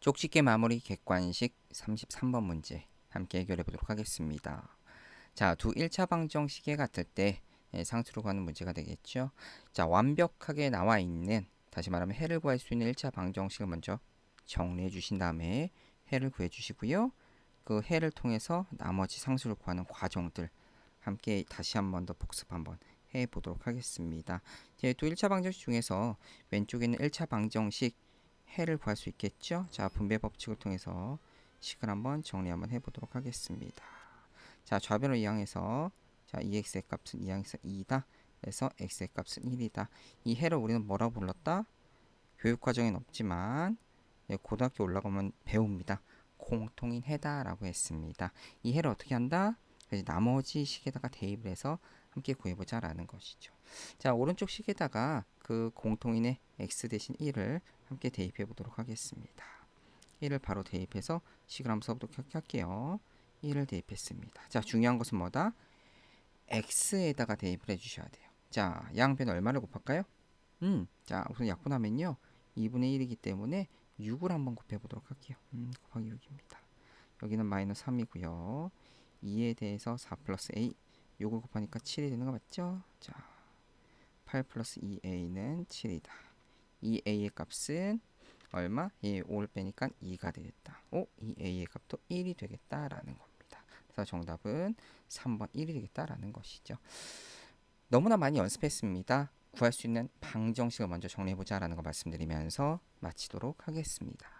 쪽집게 마무리 객관식 33번 문제 함께 해결해 보도록 하겠습니다. 자, 두 1차 방정 시계 같을 때 예, 상수로 가는 문제가 되겠죠. 자, 완벽하게 나와 있는 다시 말하면 해를 구할 수 있는 1차 방정식을 먼저 정리해 주신 다음에 해를 구해 주시고요. 그 해를 통해서 나머지 상수를 구하는 과정들 함께 다시 한번 더 복습 한번 해 보도록 하겠습니다. 또 1차 방정식 중에서 왼쪽에는 1차 방정식 해를 구할 수 있겠죠? 자, 분배 법칙을 통해서 식을 한번 정리 한번 해보도록 하겠습니다. 자, 좌변을 이항해서 자, 2x의 값은 이항해서 2다. 그래서 x의 값은 1이다. 이 해를 우리는 뭐라고 불렀다? 교육 과정엔 없지만 예, 고등학교 올라가면 배웁니다. 공통인 해다라고 했습니다. 이 해를 어떻게 한다? 그래서 나머지 식에다가 대입을 해서 함께 구해보자라는 것이죠. 자, 오른쪽 식에다가 그 공통인의 x 대신 1을 함께 대입해 보도록 하겠습니다. 1을 바로 대입해서 식을 한번 써보도록 할게요. 1을 대입했습니다. 자, 중요한 것은 뭐다? x에다가 대입을 해 주셔야 돼요. 자, 양변 얼마를 곱할까요? 음, 자, 우선 약분하면요. 2분의 1이기 때문에 6을 한번 곱해 보도록 할게요. 음, 곱하기 6입니다. 여기는 마이너스 3이고요. 2에 대해서 4 플러스 a 6을 곱하니까 7이 되는 거 맞죠? 자, 8 플러스 2a는 7이다. 2a의 값은 얼마? 예, 5를 빼니까 2가 되겠다. 오, 2a의 값도 1이 되겠다라는 겁니다. 그래서 정답은 3번 1이 되겠다라는 것이죠. 너무나 많이 연습했습니다. 구할 수 있는 방정식을 먼저 정리해보자라는 거 말씀드리면서 마치도록 하겠습니다.